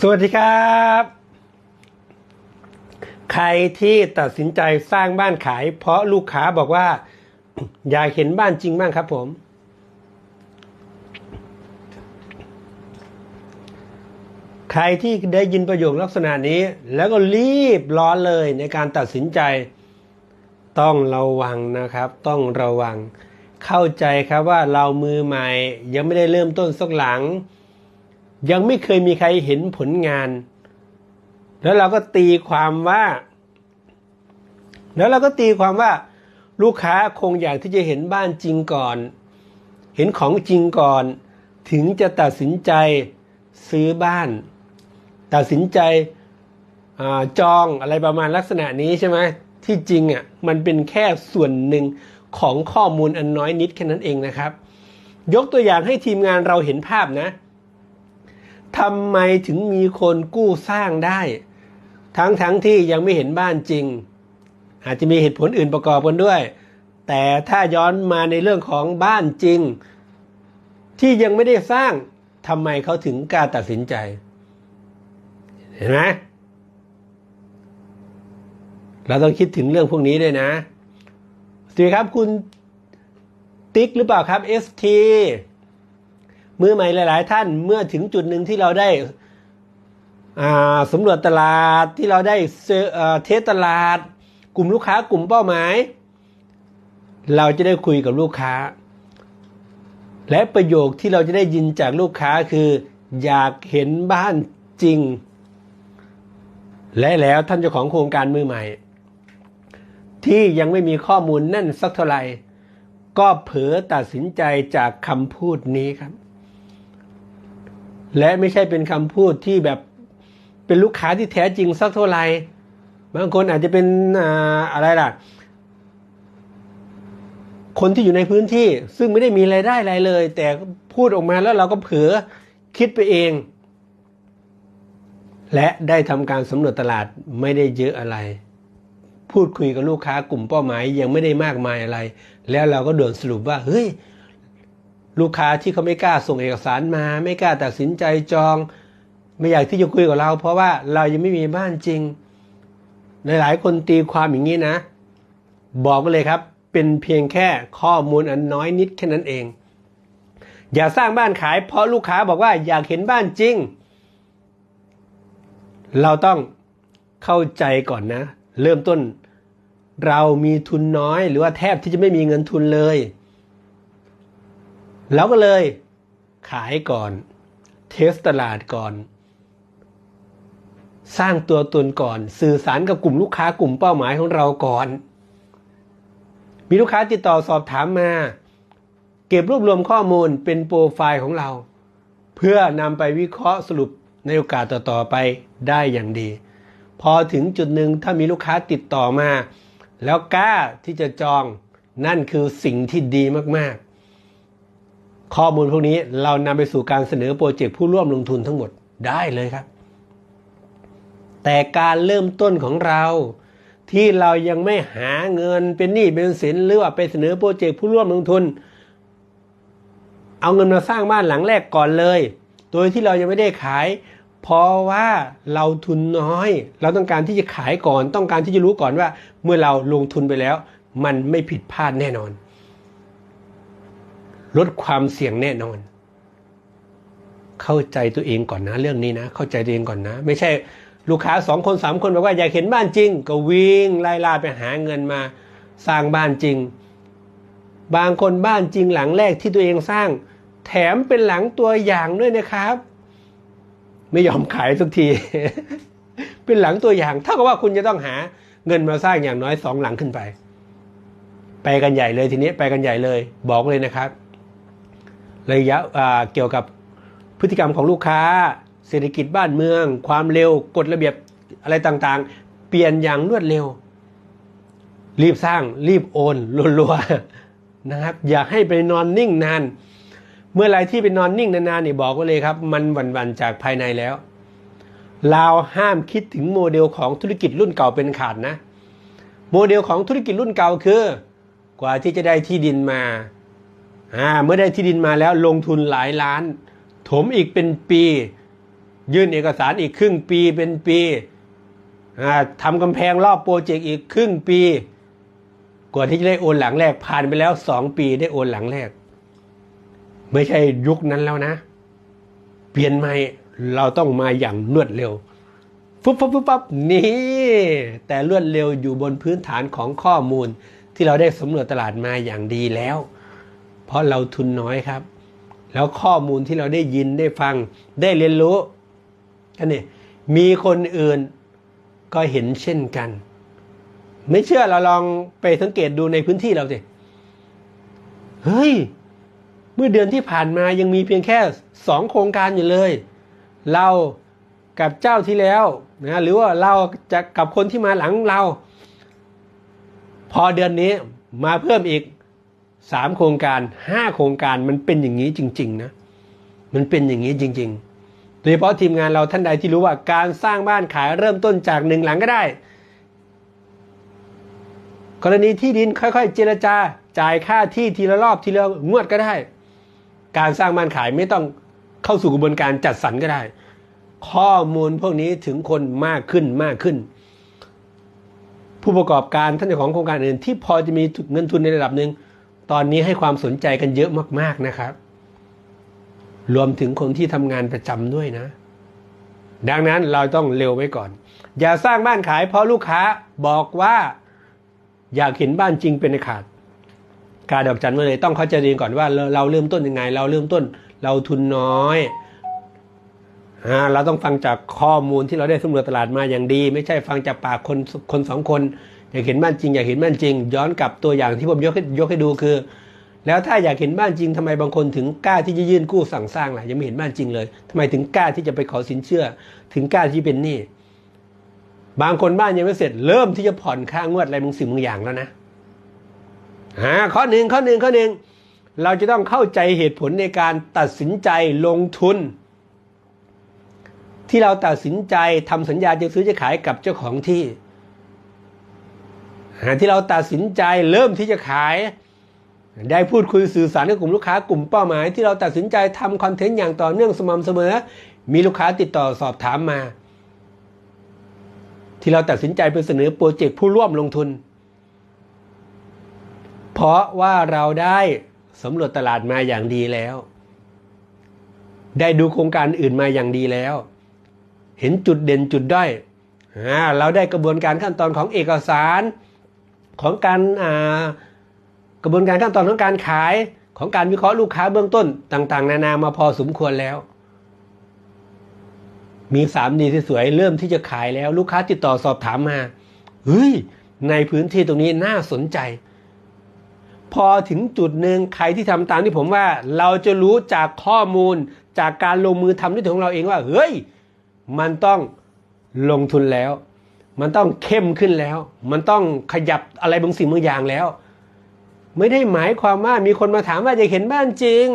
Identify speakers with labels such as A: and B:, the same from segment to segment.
A: สวัสดีครับ ใครที่ตัดสินใจสร้างบ้านขาย เพราะลูกค้าบอกว่า อยากเห็นบ้านจริงบ้างครับผม ใครที่ได้ยินประโยคลักษณะนี้ แล้วก็รีบร้อนเลยในการตัดสินใจ ต้องระวังนะครับ ต้องระวัง เข้าใจครับว่าเรามือใหม่ ยังไม่ได้เริ่มต้นสักหลัง ยังไม่เคยมีใครเห็นผลงาน แล้วเราก็ตีความว่า แล้วเราก็ตีความว่า ลูกค้าคงอยากที่จะเห็นบ้านจริงก่อน เห็นของจริงก่อน ถึงจะตัดสินใจซื้อบ้าน ตัดสินใจอจองอะไรประมาณลักษณะนี้ใช่ไหมที่จริงอะมันเป็นแค่ส่วนหนึ่งของข้อมูลอันน้อยนิดแค่นั้นเองนะครับ ยกตัวอย่างให้ทีมงานเราเห็นภาพนะ ทำไมถึงมีคนกู้สร้างได้ ทั้งทั้งที่ยังไม่เห็นบ้านจริง อาจจะมีเหตุผลอื่นประกอบกันด้วย แต่ถ้าย้อนมาในเรื่องของบ้านจริง ที่ยังไม่ได้สร้างทำไมเขาถึงกล้าตัดสินใจ เห็นไหมเราต้องคิดถึงเรื่องพวกนี้ด้วยนะสวัสดีครับคุณติ๊กหรือเปล่าครับ ST มือใหม่หลาย ๆ ท่านเมื่อถึงจุดหนึ่งที่เราได้สำรวจตลาดที่เราได้เซเอ่อเทสตลาด กลุ่มลูกค้ากลุ่มเป้าหมาย เราจะได้คุยกับลูกค้า และประโยคที่เราจะได้ยินจากลูกค้าคือ อยากเห็นบ้านจริง และแล้วท่านเจ้าของโครงการมือใหม่ ที่ยังไม่มีข้อมูลแน่นสักเท่าไหร่ก็เผลอตัดสินใจจากคำพูดนี้ครับ และไม่ใช่เป็นคำพูดที่แบบเป็นลูกค้าที่แท้จริงสักเท่าไหร่บางคนอาจจะเป็นออะไรล่ะ คนที่อยู่ในพื้นที่ซึ่งไม่ได้มีรายได้อะไรเลย แต่พูดออกมาแล้วเราก็เผลอคิดไปเอง และได้ทำการสำรวจตลาดไม่ได้เยอะอะไร พูดคุยกับลูกค้ากลุ่มเป้าหมายยังไม่ได้มากมายอะไร แล้วเราก็ด่วนสรุปว่าเฮ้ย ลูกค้าที่เขาไม่กล้าส่งเอกสารมา ไม่กล้าตัดสินใจจอง ไม่อยากที่จะคุยกับเรา เพราะว่าเรายังไม่มีบ้านจริง หลายๆคนตีความอย่างนี้นะ บอกไปเลยครับ เป็นเพียงแค่ข้อมูลอันน้อยนิดแค่นั้นเอง อย่าสร้างบ้านขาย เพราะลูกค้าบอกว่าอยากเห็นบ้านจริง เราต้องเข้าใจก่อนนะ เริ่มต้น เรามีทุนน้อย หรือว่าแทบที่จะไม่มีเงินทุนเลย เราก็เลยขายก่อน เทสตลาดก่อน สร้างตัวตนก่อน สื่อสารกับกลุ่มลูกค้ากลุ่มเป้าหมายของเราก่อน มีลูกค้าติดต่อสอบถามมา เก็บรวบรวมข้อมูลเป็นโปรไฟล์ของเรา เพื่อนำไปวิเคราะห์สรุปในโอกาสต่อๆไปได้อย่างดี พอถึงจุดหนึ่งถ้ามีลูกค้าติดต่อมา แล้วกล้าที่จะจองนั่นคือสิ่งที่ดีมากๆ ข้อมูลพวกนี้เรานำไปสู่การเสนอโปรเจกต์ผู้ร่วมลงทุนทั้งหมดได้เลยครับ แต่การเริ่มต้นของเรา ที่เรายังไม่หาเงินเป็นหนี้เป็นสินหรือว่าไปเสนอโปรเจกต์ผู้ร่วมลงทุน เอาเงินมาสร้างบ้านหลังแรกก่อนเลย โดยที่เรายังไม่ได้ขาย เพราะว่าเราทุนน้อย เราต้องการที่จะขายก่อน ต้องการที่จะรู้ก่อนว่า เมื่อเราลงทุนไปแล้ว มันไม่ผิดพลาดแน่นอน ลดความเสี่ยงแน่นอน เข้าใจตัวเองก่อนนะ เรื่องนี้นะ เข้าใจตัวเองก่อนนะ ไม่ใช่ลูกค้าสองคนสามคนบอกว่าอยากเห็นบ้านจริง ก็วิ่งไล่ล่าไปหาเงินมา สร้างบ้านจริง บางคนบ้านจริงหลังแรกที่ตัวเองสร้าง แถมเป็นหลังตัวอย่างด้วยนะครับ ไม่ยอมขายสักที เป็นหลังตัวอย่าง เท่ากับว่าคุณจะต้องหาเงินมาสร้างอย่างน้อยสองหลังขึ้นไป ไปกันใหญ่เลยทีนี้ไปกันใหญ่เลย บอกเลยนะครับ ระยะเกี่ยวกับพฤติกรรมของลูกค้า เศรษฐกิจบ้านเมือง ความเร็วกฎระเบียบอะไรต่างๆ เปลี่ยนอย่างรวดเร็ว รีบสร้างรีบโอนรัวๆนะครับ อย่าให้ไปนอนนิ่งนาน เมื่อไรที่ไปนอนนิ่งนานๆนี่บอกไว้เลยครับ มันวันๆจากภายในแล้วเราห้ามคิดถึงโมเดลของธุรกิจรุ่นเก่าเป็นขาดนะ โมเดลของธุรกิจรุ่นเก่าคือ กว่าที่จะได้ที่ดินมา อ่าเมื่อได้ที่ดินมาแล้วลงทุนหลายล้าน ถมอีกเป็นปี ยื่นเอกสารอีกครึ่งปีเป็นปีอ่าทำกำแพงรอบโปรเจกต์อีกครึ่งปี กว่าที่จะได้โอนหลังแรกผ่านไปแล้วสองปีได้โอนหลังแรก ไม่ใช่ยุคนั้นแล้วนะ เปลี่ยนใหม่เราต้องมาอย่างรวดเร็วฟุบฟับฟุบฟับนี่แต่รวดเร็วอยู่บนพื้นฐานของข้อมูลที่เราได้สำรวจตลาดมาอย่างดีแล้ว เพราะเราทุนน้อยครับ แล้วข้อมูลที่เราได้ยินได้ฟังได้เรียนรู้กันนี่มีคนอื่นก็เห็นเช่นกัน ไม่เชื่อเราลองไปสังเกตดูในพื้นที่เราสิเฮ้ย เมื่อเดือนที่ผ่านมายังมีเพียงแค่สองโครงการอยู่เลย เรากับเจ้าที่แล้วนะหรือว่าเราจะกับคนที่มาหลังเรา พอเดือนนี้มาเพิ่มอีก สามโครงการห้าโครงการมันเป็นอย่างนี้จริงๆนะมันเป็นอย่างนี้จริง ๆ โดยเฉพาะทีมงานเราท่านใดที่รู้ว่าการสร้างบ้านขายเริ่มต้นจากหนึ่งหลังก็ได้ กรณีที่ดินค่อย ๆ เจรจาจ่ายค่าที่ทีละรอบทีละงวดก็ได้ การสร้างบ้านขายไม่ต้องเข้าสู่กระบวนการจัดสรรก็ได้ ข้อมูลพวกนี้ถึงคนมากขึ้นมากขึ้น ผู้ประกอบการท่านเจ้าของโครงการอื่นที่พอจะมีเงินทุนในระดับหนึ่ง ตอนนี้ให้ความสนใจกันเยอะมากๆนะครับ รวมถึงคนที่ทำงานประจำด้วยนะ ดังนั้นเราต้องเร็วไว้ก่อน อย่าสร้างบ้านขายเพราะลูกค้าบอกว่าอยากเห็นบ้านจริงเป็นขาด การดอกจันไว้เลยต้องเข้าใจดีก่อนว่าเราเราเริ่มต้นยังไง เราเริ่มต้น เราทุนน้อยเราต้องฟังจากข้อมูลที่เราได้สำรวจตลาดมาอย่างดี ไม่ใช่ฟังจากปากคนคนสองคน อยากเห็นบ้านจริงอยากเห็นบ้านจริง ย้อนกลับตัวอย่างที่ผมยกให้ยกให้ดูคือ แล้วถ้าอยากเห็นบ้านจริงทำไมบางคนถึงกล้าที่จะยื่นกู้สั่งสร้างล่ะยังไม่เห็นบ้านจริงเลยทำไมถึงกล้าที่จะไปขอสินเชื่อ ถึงกล้าที่เป็นหนี้บางคนบ้านยังไม่เสร็จเริ่มที่จะผ่อนค่างวดอะไรบางสิ่งบางอย่างแล้วนะอ่าข้อหนึ่งข้อหนึ่งข้อหนึ่งเราจะต้องเข้าใจเหตุผลในการตัดสินใจลงทุน ที่เราตัดสินใจทำสัญญาจะซื้อจะขายกับเจ้าของที่ ที่เราตัดสินใจเริ่มที่จะขาย ได้พูดคุยสื่อสารกับกลุ่มลูกค้ากลุ่มเป้าหมาย ที่เราตัดสินใจทำคอนเทนต์อย่างต่อเนื่องสม่ำเสมอ มีลูกค้าติดต่อสอบถามมา ที่เราตัดสินใจไปเสนอโปรเจกต์ผู้ร่วมลงทุน เพราะว่าเราได้สำรวจตลาดมาอย่างดีแล้ว ได้ดูโครงการอื่นมาอย่างดีแล้ว เห็นจุดเด่นจุดด้อยเราได้กระบวนการขั้นตอนของเอกสาร ของการกระบวนการขั้นตอนของการขายของการวิเคราะห์ลูกค้าเบื้องต้นต่าง ๆ นานามาพอสมควรแล้ว มีสามดีที่สวยเริ่มที่จะขายแล้ว ลูกค้าติดต่อสอบถามมาเฮ้ยในพื้นที่ตรงนี้น่าสนใจ พอถึงจุดหนึ่งใครที่ทำตามที่ผมว่า เราจะรู้จากข้อมูลจากการลงมือทำด้วยตัวของเราเองว่า เฮ้ย มันต้องลงทุนแล้ว มันต้องเข้มขึ้นแล้ว มันต้องขยับอะไรบางสิ่งบางอย่างแล้ว ไม่ได้หมายความว่ามีคนมาถามว่าจะเห็นบ้านจริง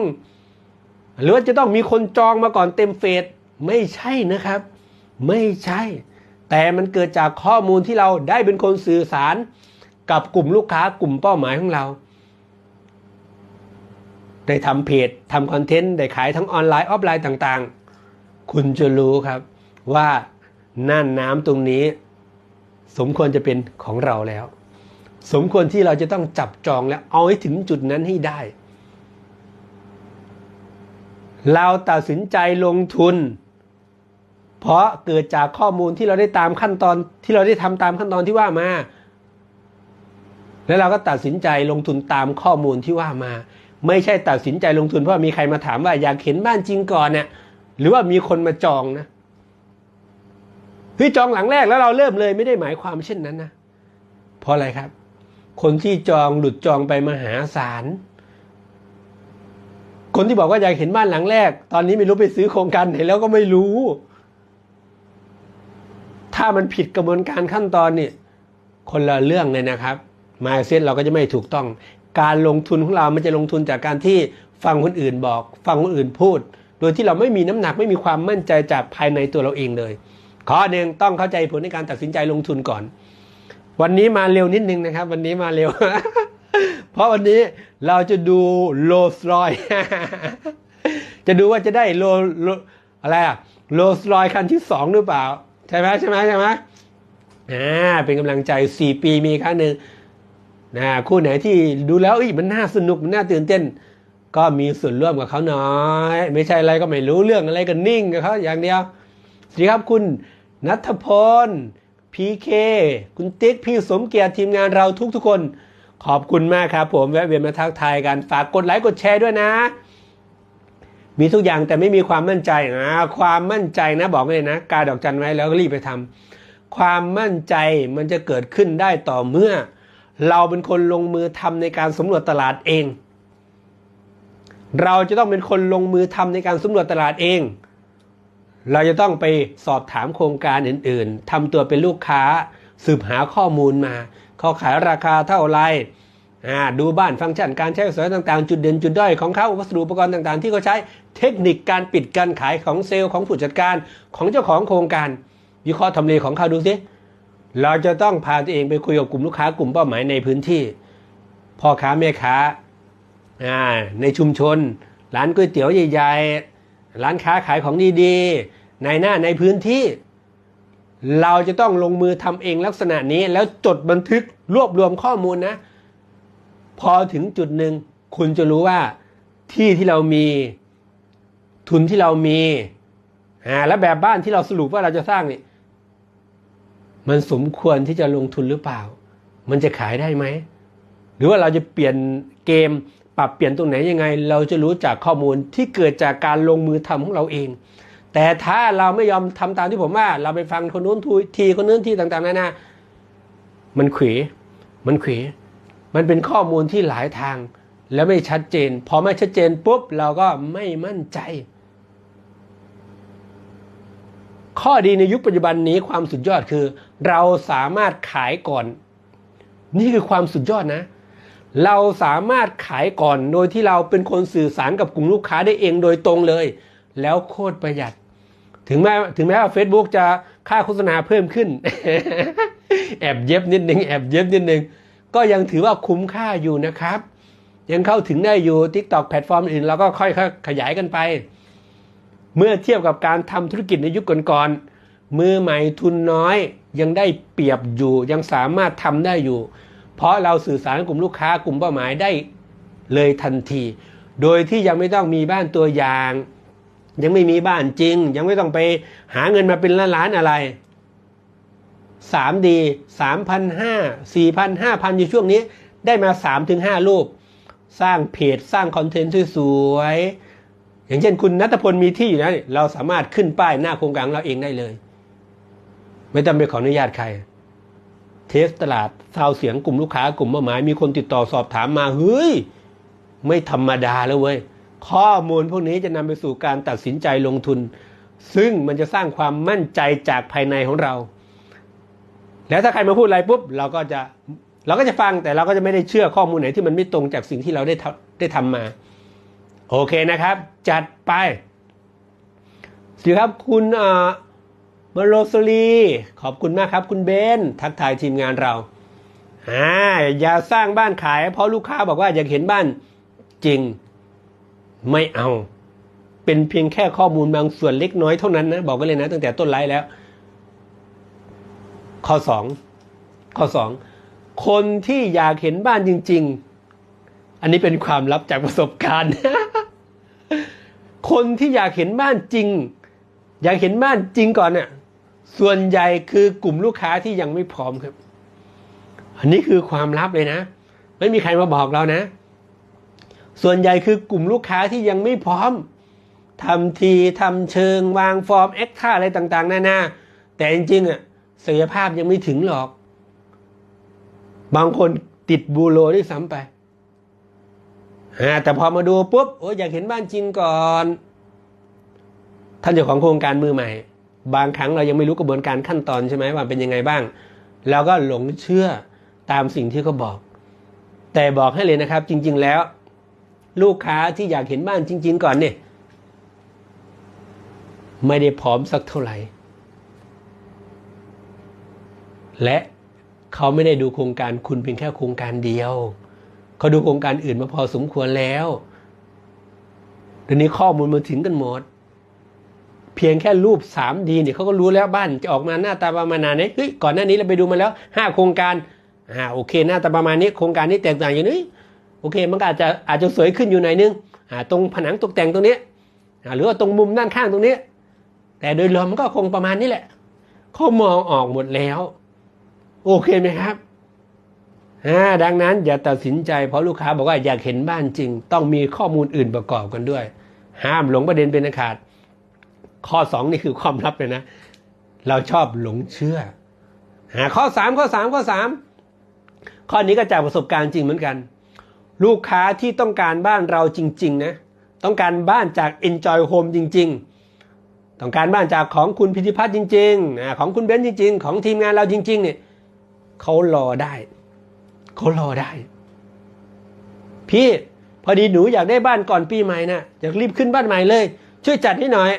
A: หรือว่าจะต้องมีคนจองมาก่อนเต็มเฟสไม่ใช่นะครับ ไม่ใช่ แต่มันเกิดจากข้อมูลที่เราได้เป็นคนสื่อสารกับกลุ่มลูกค้ากลุ่มเป้าหมายของเรา ได้ทำเพจทำคอนเทนต์ ได้ขายทั้งออนไลน์ออฟไลน์ต่างๆ คุณจะรู้ครับว่าน่านน้ำตรงนี้ สมควรจะเป็นของเราแล้ว สมควรที่เราจะต้องจับจองแล้วเอาให้ถึงจุดนั้นให้ได้ เราตัดสินใจลงทุน เพราะเกิดจากข้อมูลที่เราได้ตามขั้นตอนที่เราได้ทำตามขั้นตอนที่ว่ามา แล้วเราก็ตัดสินใจลงทุนตามข้อมูลที่ว่ามา ไม่ใช่ตัดสินใจลงทุนเพราะมีใครมาถามว่าอยากเห็นบ้านจริงก่อนเนี่ยหรือว่ามีคนมาจองนะ ฮ้ยจองหลังแรกแล้วเราเริ่มเลยไม่ได้หมายความเช่นนั้นนะ เพราะอะไรครับ คนที่จองหลุดจองไปมหาศาล คนที่บอกว่าอยากเห็นบ้านหลังแรก ตอนนี้ไม่รู้ไปซื้อโครงการไหนแล้วก็ไม่รู้ ถ้ามันผิดกระบวนการขั้นตอนนี่คนละเรื่องเลยนะครับ มาเซ็ตเราก็จะไม่ถูกต้อง การลงทุนของเรามันจะลงทุนจากการที่ฟังคนอื่นบอก ฟังคนอื่นพูด โดยที่เราไม่มีน้ำหนักไม่มีความมั่นใจจากภายในตัวเราเองเลย ข้อหนึ่งต้องเข้าใจผลในการตัดสินใจลงทุนก่อน วันนี้มาเร็วนิดนึงนะครับ วันนี้มาเร็ว เพราะวันนี้เราจะดูโลสรอยจะดูว่าจะได้โลอะไรอะโลสรอยคันที่สองหรือเปล่า ใช่ไหมใช่ไหมใช่ไหมอ่าเป็นกำลังใจสี่ปีมีครั้งหนึ่งนะคู่ไหนที่ดูแล้วอ้ยมันน่าสนุกมันน่าตื่นเต้น ก็มีส่วนร่วมกับเขาหน่อย ไม่ใช่อะไรก็ไม่รู้เรื่องอะไรก็นิ่งกับเขาอย่างเดียว สวัสดีครับคุณนัทพลพีเคคุณติ๊กพี่สมเกียรติทีมงานเราทุกๆคน ขอบคุณมากครับผมแวะเวียนมาทักทายกันฝากกดไลค์กดแชร์ด้วยนะ มีทุกอย่างแต่ไม่มีความมั่นใจนะความมั่นใจนะบอกเลยนะ กาดอกจันไว้แล้วก็รีบไปทำความมั่นใจมันจะเกิดขึ้นได้ต่อเมื่อ เราเป็นคนลงมือทำในการสำรวจตลาดเอง เราจะต้องเป็นคนลงมือทำในการสำรวจตลาดเอง เราจะต้องไปสอบถามโครงการอื่นๆทำตัวเป็นลูกค้าสืบหาข้อมูลมาเขาขายราคาเท่าไหร่ดูบ้านฟังก์ชันการใช้สอยต่างๆ จุดเด่นจุดด้อยของเขาวัสดุอุปกรณ์ต่างๆ ที่เขาใช้เทคนิคการปิดการขายของเซลล์ของผู้จัดการของเจ้าของโครงการ วิเคราะห์ทำเลของเขาดูสิเราจะต้องพาตัวเองไปคุยกับกลุ่มลูกค้ากลุ่มเป้าหมายในพื้นที่พ่อค้าแม่ค้าอ่าในชุมชน ร้านก๋วยเตี๋ยวใหญ่ๆ ร้านค้าขายของดีๆในหน้าในพื้นที่ เราจะต้องลงมือทำเองลักษณะนี้แล้วจดบันทึกรวบรวมข้อมูลนะ พอถึงจุดหนึ่งคุณจะรู้ว่าที่ที่เรามีทุนที่เรามีอ่าและแบบบ้านที่เราสรุปว่าเราจะสร้างนี่มันสมควรที่จะลงทุนหรือเปล่า มันจะขายได้ไหม หรือว่าเราจะเปลี่ยนเกม ปรับเปลี่ยนตรงไหนยังไง เราจะรู้จากข้อมูลที่เกิดจากการลงมือทำของเราเอง แต่ถ้าเราไม่ยอมทำตามที่ผมว่า เราไปฟังคนนู้นทีคนนู้นทีต่างๆนานามันเขวมันเขวมันเป็นข้อมูลที่หลายทาง แล้วไม่ชัดเจน พอไม่ชัดเจนปุ๊บเราก็ไม่มั่นใจ ข้อดีในยุคปัจจุบันนี้ความสุดยอดคือ เราสามารถขายก่อน นี่คือความสุดยอดนะ เราสามารถขายก่อนโดยที่เราเป็นคนสื่อสารกับกลุ่มลูกค้าได้เองโดยตรงเลย แล้วโคตรประหยัด ถึงแม้ถึงแม้ว่า Facebook จะค่าโฆษณาเพิ่มขึ้น แอบเย็บนิดนึงแอบเย็บนิดนึง ก็ยังถือว่าคุ้มค่าอยู่นะครับ ยังเข้าถึงได้อยู่ TikTok แพลตฟอร์มอื่นเราก็ค่อยๆขยายกันไป เมื่อเทียบกับการทำธุรกิจในยุคก่อนๆมือใหม่ทุนน้อย ยังได้เปรียบอยู่ยังสามารถทำได้อยู่ เพราะเราสื่อสารกับกลุ่มลูกค้ากลุ่มเป้าหมายได้เลยทันที โดยที่ยังไม่ต้องมีบ้านตัวอย่าง ยังไม่มีบ้านจริง ยังไม่ต้องไปหาเงินมาเป็นล้านๆอะไร 3D 3,500 4,000 5,000 อยู่ช่วงนี้ได้มา 3-5 รูป สร้างเพจสร้างคอนเทนต์สวยๆ อย่างเช่นคุณนัทพลมีที่อยู่นะเราสามารถขึ้นป้ายหน้าโครงการเราเองได้เลย ไม่ต้องไปขออนุญาตใคร เทสตลาดซาวเสียงกลุ่มลูกค้ากลุ่มเป้าหมาย มีคนติดต่อสอบถามมาเฮ้ย ไม่ธรรมดาแล้วเว้ย ข้อมูลพวกนี้จะนำไปสู่การตัดสินใจลงทุน ซึ่งมันจะสร้างความมั่นใจจากภายในของเรา แล้วถ้าใครมาพูดอะไรปุ๊บ เราก็จะเราก็จะฟังแต่เราก็จะไม่ได้เชื่อข้อมูลไหนที่มันไม่ตรงจากสิ่งที่เราได้ทำได้ทำมา โอเคนะครับ จัดไปสวัสดีครับคุณ อ่ามาโรสลีขอบคุณมากครับคุณเบนทักทายทีมงานเราอ่าอย่าสร้างบ้านขาย เพราะลูกค้าบอกว่าอยากเห็นบ้านจริง ไม่เอา เป็นเพียงแค่ข้อมูลบางส่วนเล็กน้อยเท่านั้นนะบอกกันเลยนะตั้งแต่ต้นไลฟ์แล้ว ข้อสองข้อสองคนที่อยากเห็นบ้านจริง ๆ อันนี้เป็นความลับจากประสบการณ์ คนที่อยากเห็นบ้านจริง อยากเห็นบ้านจริงก่อนเนี่ย ส่วนใหญ่คือกลุ่มลูกค้าที่ยังไม่พร้อมครับ อันนี้คือความลับเลยนะ ไม่มีใครมาบอกเรานะ ส่วนใหญ่คือกลุ่มลูกค้าที่ยังไม่พร้อมทำทีทำเชิงวางฟอร์มเอ็กท่าอะไรต่างๆนานาแต่จริงๆอะศักยภาพยังไม่ถึงหรอก บางคนติดบูโรด้วยซ้ำไปแต่พอมาดูปุ๊บโอ้ยอยากเห็นบ้านจริงก่อน ท่านเจ้าของโครงการมือใหม่ บางครั้งเรายังไม่รู้กระบวนการขั้นตอนใช่ไหมว่าเป็นยังไงบ้างเราก็หลงเชื่อตามสิ่งที่เขาบอก แต่บอกให้เลยนะครับ จริง ๆแล้ว ลูกค้าที่อยากเห็นบ้านจริง ๆ ก่อนเนี่ย ไม่ได้พร้อมสักเท่าไหร่ และเขาไม่ได้ดูโครงการคุณเพียงแค่โครงการเดียวเขาดูโครงการอื่นมาพอสมควรแล้วเดี๋ยวนี้ข้อมูลมาถึงกันหมด เพียงแค่รูป 3D เนี่ยเขาก็รู้แล้วบ้านจะออกมาหน้าตาประมาณไหนเฮ้ยก่อนหน้านี้เราไปดูมาแล้วห้าโครงการอ่าโอเค หน้าตาประมาณนี้โครงการนี้แตกต่างอยู่นี้โอเค มันก็อาจจะอาจจะสวยขึ้นอยู่หน่อยนึงอ่าตรงผนังตกแต่งตรงนี้อ่าหรือว่าตรงมุมด้านข้างตรงนี้ แต่โดยรวมมันก็คงประมาณนี้แหละเขามองออกหมดแล้ว โอเคไหมครับอ่าดังนั้นอย่าตัดสินใจเพราะลูกค้าบอกว่าอยากเห็นบ้านจริง ต้องมีข้อมูลอื่นประกอบกันด้วย ห้ามหลงประเด็นเป็นอันขาด ข้อสองนี่คือความลับเลยนะ เราชอบหลงเชื่อ หาข้อสามข้อสามข้อสามข้อนี้ก็จากประสบการณ์จริงเหมือนกัน ลูกค้าที่ต้องการบ้านเราจริง ๆ นะ ต้องการบ้านจาก Enjoy Home จริง ๆ ต้องการบ้านจากของคุณพิธิพัฒน์จริงๆของคุณเบนซ์จริง ๆ ของทีมงานเราจริง ๆ เนี่ยเขารอได้เขารอได้ พี่พอดีหนูอยากได้บ้านก่อนปีใหม่น่ะอยากรีบขึ้นบ้านใหม่เลย ช่วยจัดให้หน่อย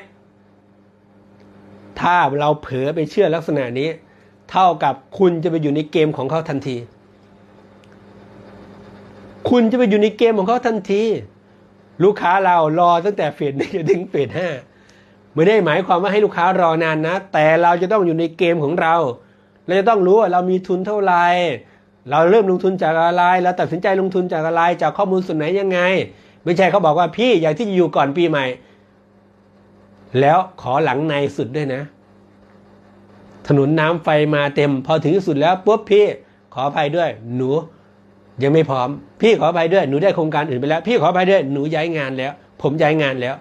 A: ถ้าเราเผลอไปเชื่อลักษณะนี้ เท่ากับคุณจะไปอยู่ในเกมของเขาทันที คุณจะไปอยู่ในเกมของเขาทันที ลูกค้าเรารอตั้งแต่เฟสหนึ่งจนถึงเฟสห้าไม่ได้หมายความว่าให้ลูกค้ารอนานนะ แต่เราจะต้องอยู่ในเกมของเรา เราจะต้องรู้ว่าเรามีทุนเท่าไหร่เราเริ่มลงทุนจากอะไรเราตัดสินใจลงทุนจากอะไรจากข้อมูลส่วนไหนยังไง ไม่ใช่เขาบอกว่าพี่อยากที่จะอยู่ก่อนปีใหม่ แล้วขอหลังในสุดด้วยนะ ถนนน้ำไฟมาเต็ม พอถึงสุดแล้วปุ๊บพี่ขออภัยด้วย หนู ยังไม่พร้อม พี่ขออภัยด้วยหนูได้โครงการอื่นไปแล้ว พี่ขออภัยด้วยหนูย้ายงานแล้ว ผมย้ายงานแล้ว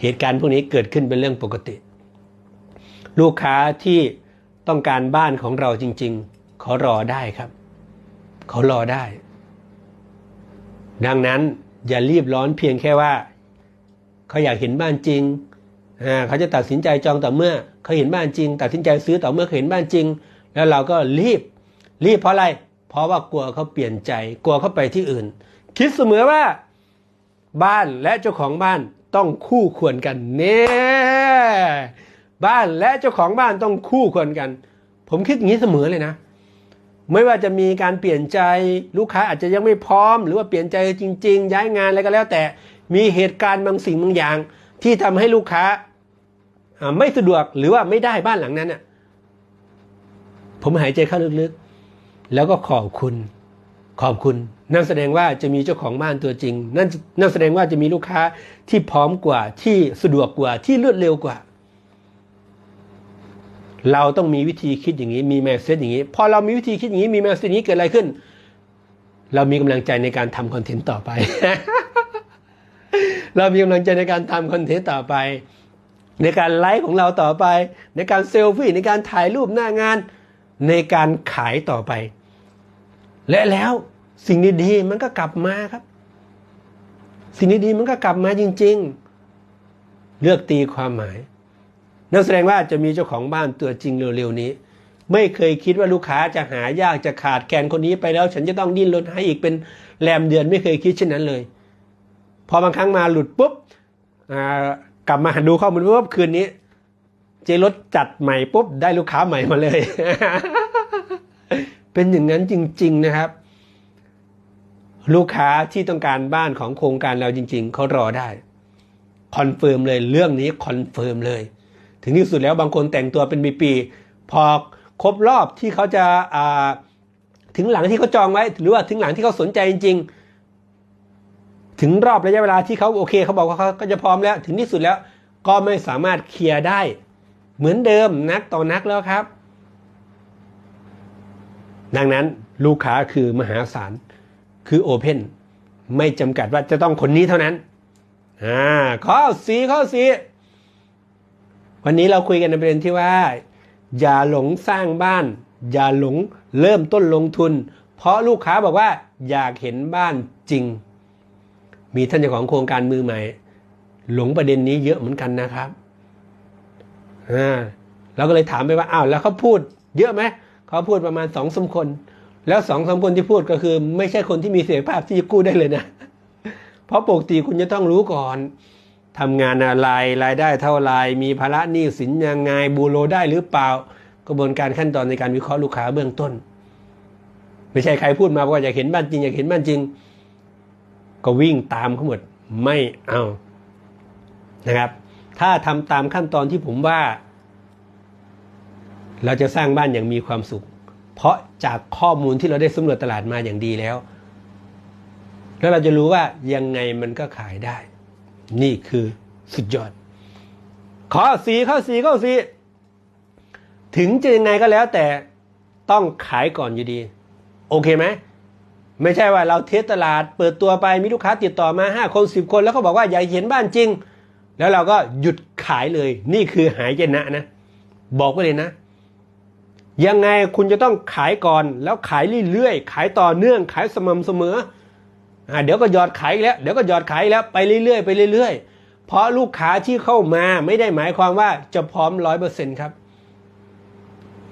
A: เหตุการณ์พวกนี้เกิดขึ้นเป็นเรื่องปกติ ลูกค้าที่ต้องการบ้านของเราจริง ๆขารอได้ครับเขารอได้ ดังนั้นอย่ารีบร้อนเพียงแค่ว่า เขาอยากเห็นบ้านจริงเขาจะตัดสินใจจองต่อเมื่อเขาเห็นบ้านจริง ตัดสินใจซื้อต่อเมื่อเขาเห็นบ้านจริง แล้วเราก็รีบ รีบเพราะอะไร เพราะว่ากลัวเขาเปลี่ยนใจ กลัวเขาไปที่อื่น คิดเสมอว่า บ้านและเจ้าของบ้านต้องคู่ควรกันเน่บ้านและเจ้าของบ้านต้องคู่ควรกัน ผมคิดอย่างนี้เสมอเลยนะ ไม่ว่าจะมีการเปลี่ยนใจลูกค้าอาจจะยังไม่พร้อม หรือว่าเปลี่ยนใจจริง ๆ ย้ายงานอะไรก็แล้วแต่ มีเหตุการณ์บางสิ่งบางอย่าง ที่ทำให้ลูกค้าไม่สะดวกหรือว่าไม่ได้บ้านหลังนั้นน่ะผมหายใจเข้าลึกๆ แล้วก็ขอบคุณ ขอบคุณ นั่นแสดงว่าจะมีเจ้าของบ้านตัวจริง นั่นนั่นแสดงว่าจะมีลูกค้าที่พร้อมกว่าที่สะดวกกว่าที่รวดเร็วกว่า เราต้องมีวิธีคิดอย่างนี้ มีแมสเซจอย่างนี้ พอเรามีวิธีคิดอย่างนี้ มีแมสเซจอย่างนี้เกิดอะไรขึ้น เรามีกำลังใจในการทำคอนเทนต์ต่อไป เรามีกำลังใจในการทำคอนเทนต์ต่อไป ในการไลฟ์ของเราต่อไป ในการเซลฟี่ในการถ่ายรูปหน้างาน ในการขายต่อไป และแล้วสิ่งดีๆมันก็กลับมาครับ สิ่งดีๆมันก็กลับมาจริง ๆ เลือกตีความหมายนั่นแสดงว่าจะมีเจ้าของบ้านตัวจริงเร็วๆนี้ ไม่เคยคิดว่าลูกค้าจะหายากจะขาดแคลนคนนี้ไปแล้ว ฉันจะต้องดิ้นรนให้อีกเป็นแรมเดือนไม่เคยคิดเช่นนั้นเลย พอบางครั้งมาหลุดปุ๊บกลับมาดูข้อมูลปุ๊บคืนนี้ เจรถจัดใหม่ปุ๊บได้ลูกค้าใหม่มาเลย เป็นอย่างนั้นจริง ๆนะครับ ลูกค้าที่ต้องการบ้านของโครงการเราจริง ๆเขารอได้คอนเฟิร์มเลยเรื่องนี้คอนเฟิร์มเลย ถึงที่สุดแล้วบางคนแต่งตัวเป็นปีๆพอครบรอบที่เขาจะาถึงหลังที่เขาจองไว้ หรือว่าถึงหลังที่เขาสนใจจริงๆ ถึงรอบระยะเวลาที่เขาโอเคเขาบอกว่าเขาก็จะพร้อมแล้ว ถึงที่สุดแล้วก็ไม่สามารถเคลียร์ได้ เหมือนเดิมนักต่อนักแล้วครับ ดังนั้นลูกค้าคือมหาศาลคือโอเพนไม่จำกัดว่าจะต้องคนนี้เท่านั้นอ่าข้อสีข้อสีวันนี้เราคุยกันในประเด็นที่ว่า อย่าหลงสร้างบ้าน อย่าหลงเริ่มต้นลงทุน เพราะลูกค้าบอกว่าอยากเห็นบ้านจริง มีท่านเจ้าของโครงการมือใหม่ หลงประเด็นนี้เยอะเหมือนกันนะครับอ่าเราก็เลยถามไปว่าอ้าวแล้วเขาพูด เยอะไหมเขาพูดประมาณสองสมคน แล้วสองสมคนที่พูดก็คือ ไม่ใช่คนที่มีเสรีภาพที่จะกู้ได้เลยนะ เพราะปกติคุณจะต้องรู้ก่อนทำงานอะไรรายได้เท่าไรมีภาระหนี้สินยังไงบูโรได้หรือเปล่ากระบวนการขั้นตอนในการวิเคราะห์ลูกค้าเบื้องต้น ไม่ใช่ใครพูดมาว่าอยากเห็นบ้านจริงอยากเห็นบ้านจริง ก็วิ่งตามเขาหมดไม่เอานะครับ ถ้าทำตามขั้นตอนที่ผมว่า เราจะสร้างบ้านอย่างมีความสุข เพราะจากข้อมูลที่เราได้สำรวจตลาดมาอย่างดีแล้ว แล้วเราจะรู้ว่ายังไงมันก็ขายได้ นี่คือสุดยอด ข้อสีข้อสีข้อสีถึงจะยังไงก็แล้วแต่ต้องขายก่อนอยู่ดี โอเคไหม ไม่ใช่ว่าเราเทสตลาดเปิดตัวไปมีลูกค้าติดต่อมาห้าคนสิบคนแล้วเขาบอกว่าอยากเห็นบ้านจริง แล้วเราก็หยุดขายเลย นี่คือหายเจนะนะ บอกไว้เลยนะ ยังไงคุณจะต้องขายก่อน แล้วขายเรื่อยๆ ขายต่อเนื่องขายสม่ำเสมออ่าเดี๋ยวก็หยอดขายแล้วเดี๋ยวก็หยอดขายแล้วไปเรื่อยๆไปเรื่อยๆ เพราะลูกค้าที่เข้ามาไม่ได้หมายความว่าจะพร้อมร้อยเปอร์เซ็นต์ครับ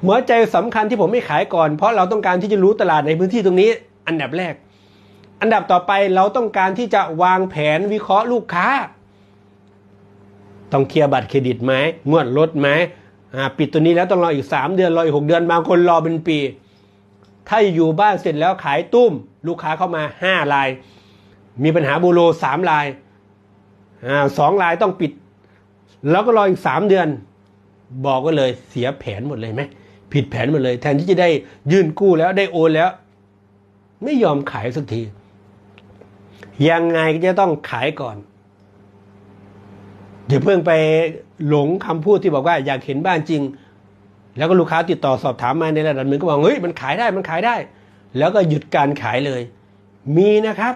A: หัวใจสำคัญที่ผมไม่ขายก่อน เพราะเราต้องการที่จะรู้ตลาดในพื้นที่ตรงนี้ อันดับแรก อันดับต่อไปเราต้องการที่จะวางแผนวิเคราะห์ลูกค้า ต้องเคลียร์บัตรเครดิตไหมงวดลดไหมปิดตัวนี้แล้วต้องรออีก 3 เดือนรออีก 6 เดือนบางคนรอเป็นปี ถ้าอยู่บ้านเสร็จแล้วขายตุ้ม ลูกค้าเข้ามา 5 ลาย มีปัญหาบูโร3ลายสองลายต้องปิด แล้วก็รออีก 3 เดือน บอกก็เลยเสียแผนหมดเลยไหมผิดแผนหมดเลย แทนที่จะได้ยื่นกู้แล้วได้โอนแล้ว ไม่ยอมขายสักที ยังไงก็จะต้องขายก่อนอย่าเพิ่งไปหลงคำพูดที่บอกว่าอยากเห็นบ้านจริง แล้วก็ลูกค้าติดต่อสอบถามมาในระดับหนึ่งก็บอกเฮ้ยมันขายได้มันขายได้ แล้วก็หยุดการขายเลย มีนะครับ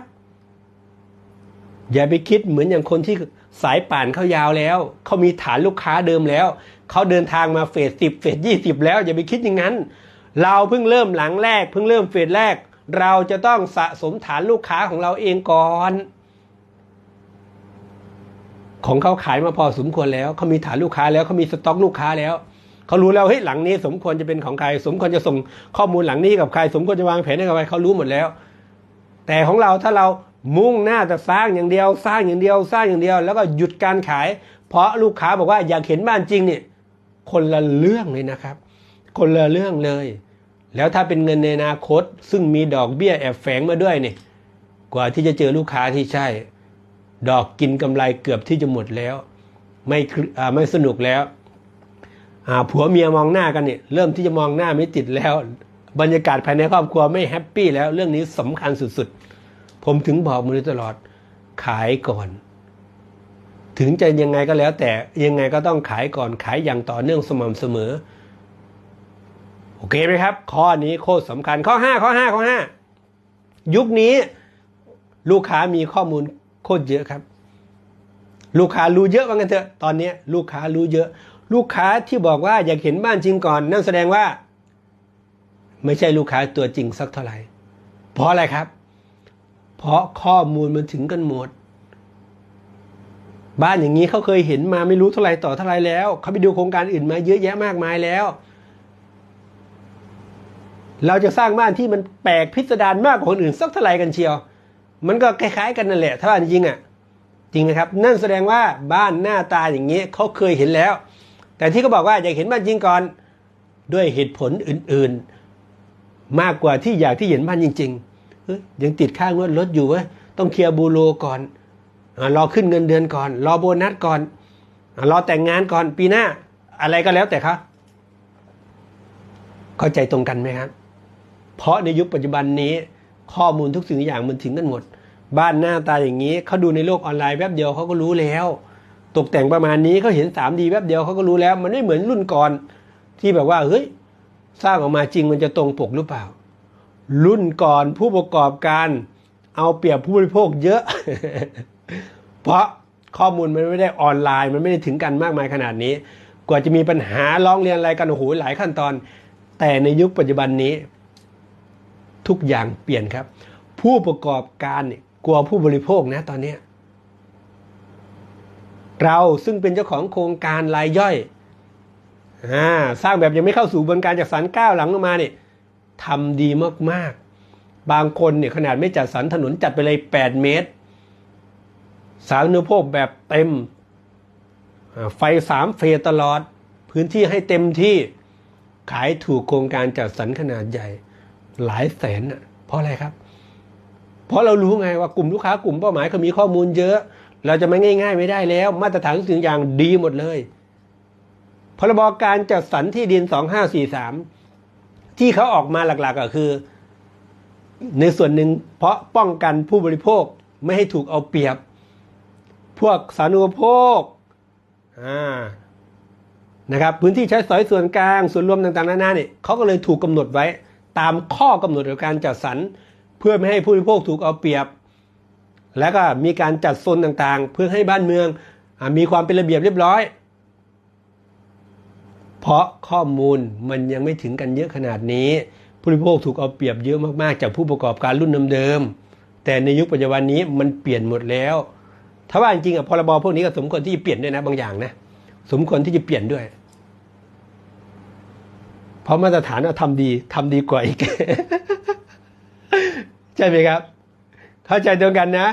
A: อย่าไปคิดเหมือนอย่างคนที่สายป่านเขายาวแล้ว เขามีฐานลูกค้าเดิมแล้ว เขาเดินทางมาเฟสสิบเฟสยี่สิบแล้ว อย่าไปคิดอย่างนั้น เราเพิ่งเริ่มหลังแรก เพิ่งเริ่มเฟสแรก เราจะต้องสะสมฐานลูกค้าของเราเองก่อน ของเขาขายมาพอสมควรแล้วเขามีฐานลูกค้าแล้วเขามีสต็อกลูกค้าแล้วเขารู้แล้วเฮ้ยหลังนี้ สมควรจะเป็นของใคร สมควรจะส่งข้อมูลหลังนี้กับใคร สมควรจะวางแผนให้กับใครเขารู้หมดแล้ว แต่ของเราถ้าเรามุ่งหน้าแต่สร้างอย่างเดียว สร้างอย่างเดียว สร้างอย่างเดียว แล้วก็หยุดการขาย เพราะลูกค้าบอกว่าอยากเห็นบ้านจริงเนี่ยคนละเรื่องเลยนะครับ คนละเรื่องเลย แล้วถ้าเป็นเงินในอนาคต ซึ่งมีดอกเบี้ยแอบแฝงมาด้วยเนี่ยกว่าที่จะเจอลูกค้าที่ใช่ ดอกกินกำไรเกือบที่จะหมดแล้ว ไม่ไม่สนุกแล้วผัวเมียมองหน้ากันเนี่ยเริ่มที่จะมองหน้าไม่ติดแล้ว บรรยากาศภายในครอบครัวไม่แฮปปี้แล้วเรื่องนี้สำคัญสุดๆ ผมถึงบอกมือตลอดขายก่อน ถึงจะยังไงก็แล้วแต่ยังไงก็ต้องขายก่อนขายอย่างต่อเนื่องสม่ำเสมอ โอเคไหมครับ ข้อนี้โคตรสำคัญข้อห้าข้อห้าข้อห้ายุคนี้ลูกค้ามีข้อมูลโคตรเยอะครับ ลูกค้ารู้เยอะว่างั้นเถอะตอนนี้ลูกค้ารู้เยอะ ลูกค้าที่บอกว่าอยากเห็นบ้านจริงก่อน นั่นแสดงว่า ไม่ใช่ลูกค้าตัวจริงสักเท่าไหร่ เพราะอะไรครับ เพราะข้อมูลมันถึงกันหมดบ้านอย่างนี้เขาเคยเห็นมาไม่รู้เท่าไหร่ต่อเท่าไหร่แล้ว เขาไปดูโครงการอื่นมาเยอะแยะมากมายแล้ว เราจะสร้างบ้านที่มันแปลกพิสดารมากกว่าคนอื่นสักเท่าไหร่กันเชียว มันก็คล้ายๆกันนั่นแหละ ถ้าว่าจริงอะ จริงไหมครับ นั่นแสดงว่าบ้านหน้าตาอย่างนี้เขาเคยเห็นแล้ว แต่ที่เขาบอกว่าอยากเห็นบ้านจริงก่อนด้วยเหตุผลอื่นๆ มากกว่าที่อยากที่เห็นบ้านจริงๆเฮ้ยยังติดค่างวดรถอยู่เว้ยต้องเคลียร์บูโรก่อนรอขึ้นเงินเดือนก่อน รอโบนัสก่อนอรอแต่งงานก่อนปีหน้า อะไรก็แล้วแต่ครับเข้าใจตรงกันไหมครับ เพราะในยุคปัจจุบันนี้ข้อมูลทุกสิ่งทุกอย่างมันถึงกันหมด บ้านหน้าตาอย่างนี้เขาดูในโลกออนไลน์แวบเดียวเขาก็รู้แล้ว ตกแต่งประมาณนี้เขาเห็น 3D แวบเดียวเขาก็รู้แล้ว มันไม่เหมือนรุ่นก่อนที่แบบว่าเฮ้ยสร้างออกมาจริงมันจะตรงปกหรือเปล่า รุ่นก่อนผู้ประกอบการ เอาเปรียบผู้บริโภคเยอะ เพราะข้อมูลมันไม่ได้ออนไลน์ มันไม่ได้ถึงกันมากมายขนาดนี้ กว่าจะมีปัญหาร้องเรียนอะไรกันโอ้โหหลายขั้นตอน แต่ในยุคปัจจุบันนี้ ทุกอย่างเปลี่ยนครับ ผู้ประกอบการเนี่ยกลัวผู้บริโภคนะตอนนี้ เราซึ่งเป็นเจ้าของโครงการรายย่อยอาสร้างแบบยังไม่เข้าสู่กระบวนการจัดสรรก้าวหลังลงมาเนี่ยทำดีมากๆ บางคนเนี่ยขนาดไม่จัดสรรถนนจัดไปเลย 8 เมตร สาธารณูปโภคแบบเต็ม ไฟสามเฟสตลอด พื้นที่ให้เต็มที่ขายถูกโครงการจัดสรรขนาดใหญ่ หลายแสนน่ะเพราะอะไรครับ เพราะเรารู้ไงว่ากลุ่มลูกค้ากลุ่มเป้าหมายเขามีข้อมูลเยอะ เราจะไม่ง่าย ๆ ไม่ได้แล้ว มาตรฐานทุกสิ่งอย่างดีหมดเลยพรบการจัดสรรที่ดิน 2543 ที่เขาออกมาหลักๆก็คือ ในส่วนหนึ่งเพราะป้องกันผู้บริโภคไม่ให้ถูกเอาเปรียบ พวกสาธารณูปโภคอ่านะครับพื้นที่ใช้สอยส่วนกลาง ส่วนรวมต่างๆนานาเนี่ยเขาก็เลยถูกกำหนดไว้ ตามข้อกำหนดของการจัดสรรเพื่อไม่ให้ผู้บริโภคถูกเอาเปรียบ แล้วก็มีการจัดโซนต่างๆ เพื่อให้บ้านเมืองอมีความเป็นระเบียบเรียบร้อย เพราะข้อมูลมันยังไม่ถึงกันเยอะขนาดนี้ ผู้บริโภคถูกเอาเปรียบเยอะมากๆ จากผู้ประกอบการรุ่นเดิมๆแต่ในยุคปัจจุบันนี้มันเปลี่ยนหมดแล้ว ถ้าว่าจริงๆอะพรบพวกนี้ก็สมควรที่จะเปลี่ยนด้วยนะบางอย่างนะสมควรที่จะเปลี่ยนด้วย เพราะมาตรฐานเราทำดีทำดีกว่าอีก ใช่ไหมครับ เข้าใจตรงกันนะ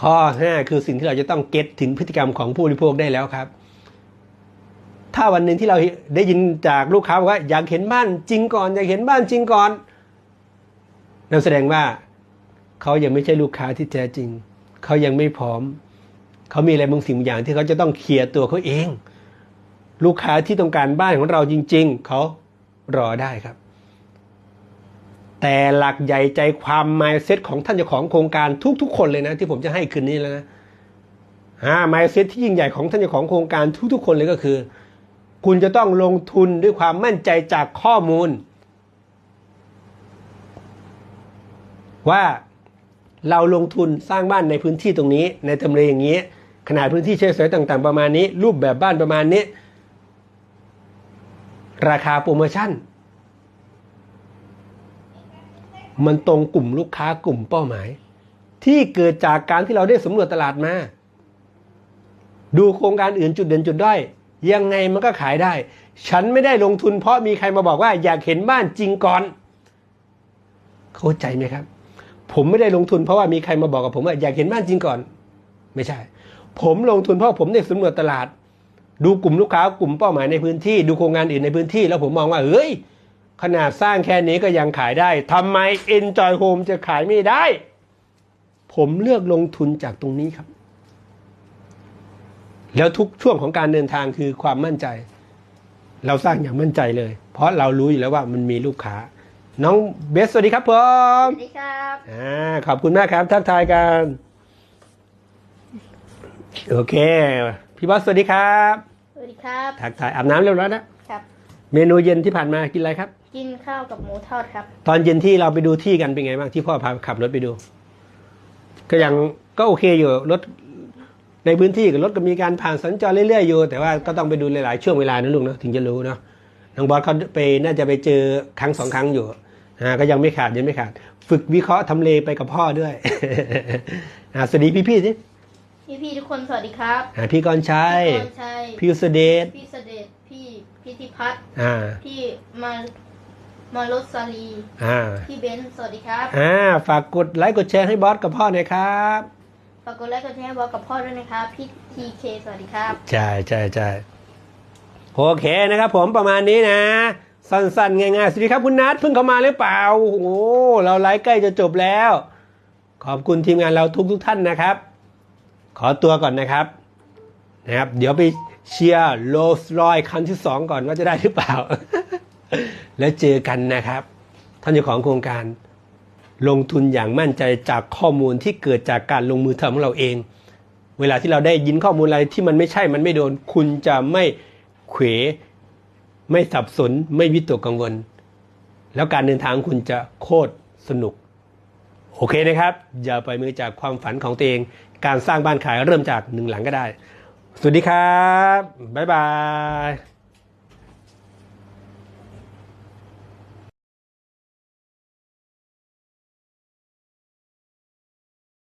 A: ข้อ 5 คือสิ่งที่เราจะต้องเก็ตถึงพฤติกรรมของผู้บริโภคได้แล้วครับ ถ้าวันหนึ่งที่เราได้ยินจากลูกค้าบอกว่าอยากเห็นบ้านจริงก่อน อยากเห็นบ้านจริงก่อนนั่นแสดงว่าเขายังไม่ใช่ลูกค้าที่แท้จริง เขายังไม่พร้อม เขามีอะไรบางสิ่งบางอย่างที่เขาจะต้องเคลียร์ตัวเขาเอง ลูกค้าที่ต้องการบ้านของเราจริง ๆ เขารอได้ครับ แต่หลักใหญ่ใจความ mindset ของท่านเจ้าของโครงการทุก ๆ คนเลยนะที่ผมจะให้คืนนี้แล้วนะอ่า mindset ที่ยิ่งใหญ่ของท่านเจ้าของโครงการทุก ๆ คนเลยก็คือ คุณจะต้องลงทุนด้วยความมั่นใจจากข้อมูล ว่าเราลงทุนสร้างบ้านในพื้นที่ตรงนี้ ในทำเลอย่างนี้ ขนาดพื้นที่ใช้สอยต่าง ๆ ประมาณนี้ รูปแบบบ้านประมาณนี้ ราคาโปรโมชั่น มันตรงกลุ่มลูกค้ากลุ่มเป้าหมาย ที่เกิดจากการที่เราได้สำรวจตลาดมา ดูโครงการอื่นจุดเด่นจุดด้อยยังไงมันก็ขายได้ ฉันไม่ได้ลงทุนเพราะมีใครมาบอกว่าอยากเห็นบ้านจริงก่อน เข้าใจไหมครับ ผมไม่ได้ลงทุนเพราะว่ามีใครมาบอกกับผมว่าอยากเห็นบ้านจริงก่อน ไม่ใช่ ผมลงทุนเพราะผมได้สำรวจตลาด ดูกลุ่มลูกค้ากลุ่มเป้าหมายในพื้นที่ ดูโครงงานอื่นในพื้นที่ แล้วผมมองว่าเฮ้ยขนาดสร้างแค่นี้ก็ยังขายได้ทำไม Enjoy Home จะขายไม่ได้ ผมเลือกลงทุนจากตรงนี้ครับ แล้วทุกช่วงของการเดินทางคือความมั่นใจ เราสร้างอย่างมั่นใจเลย เพราะเรารู้อยู่แล้วว่ามันมีลูกค้า น้องเบสสวัสดีครับผ
B: ส
A: ม
B: วัสดีครับ
A: อ่าขอบคุณมากครับทักทายกัน โอเค พี่บอสสวัสดีครับ
B: ส วัสดีครับ
A: ทักทายอาบน้ำเรียบร้อยแล้ว
B: ครับ
A: เมนูเย็นที่ผ่านมากินอะไรครับ
B: กินข้าวกับหมูทอดครับ
A: ตอนเย็นที่เราไปดูที่กันเป็นไงบ้างที่พ่อพาขับรถไปดู ก็ยังก็โอเคอยู่รถในพื้นที่กับรถก็มีการผ่านสัญจรเรื่อยๆอยู่ แต่ว่าก็ต้องไปดูหลายๆช่วงเวลานะลูกเนาะถึงจะรู้เนาะน้องบอสเขาไปน่าจะไปเจอครั้งสองครั้งอยู่อ่าก็ยังไม่ขาดยังไม่ขาด ฝึกวิเคราะห์ทำเลไปกับพ่อด้วยอ่าสวัสดีพี่ๆสิ
B: พี่พี่ๆทุกคนสวัสดีครับ
A: อ่าพี่กรณ์ชัย
B: พี่กรชัย
A: พี่อุสเดช
B: พี่เสด็จพี่พิธิพัฒน์
A: อ่า
B: พี่มามารุสลี
A: อ่า
B: พี่เบนซ์สวัสดีครับ
A: อ่าฝากกดไลค์กดแชร์ให้บอสกับพ่อหน่อยครับ
B: ฝากกดไลค์กดแชร์ให้บอกกับพ่อด้วยนะครับพี่ทีเคสวัสดีครับ
A: ใช่ใช่ใช่โอเคนะครับผมประมาณนี้นะ สั้นๆ ง่ายๆสวัสดีครับคุณนัทเพิ่งเข้ามาหรือเปล่าโอ้โหเราไลฟ์ใกล้จะจบแล้ว ขอบคุณทีมงานเราทุกๆทท่านนะครับ ขอตัวก่อนนะครับนะครับ เดี๋ยวไปเชียร์โรสรอยคันที่สองก่อนว่าจะได้หรือเปล่า แล้วเจอกันนะครับ ท่านเจ้าของโครงการ ลงทุนอย่างมั่นใจจากข้อมูลที่เกิดจากการลงมือทำของเราเอง เวลาที่เราได้ยินข้อมูลอะไรที่มันไม่ใช่มันไม่โดน คุณจะไม่เขวไม่สับสนไม่วิตกกังวล แล้วการเดินทางคุณจะโคตรสนุก โอเคนะครับ อย่าไปล่อยมือจากความฝันของตัวเอง การสร้างบ้านขายเริ่มจากหนึ่งหลังก็ได้ สวัสดีครับ บ๊ายบาย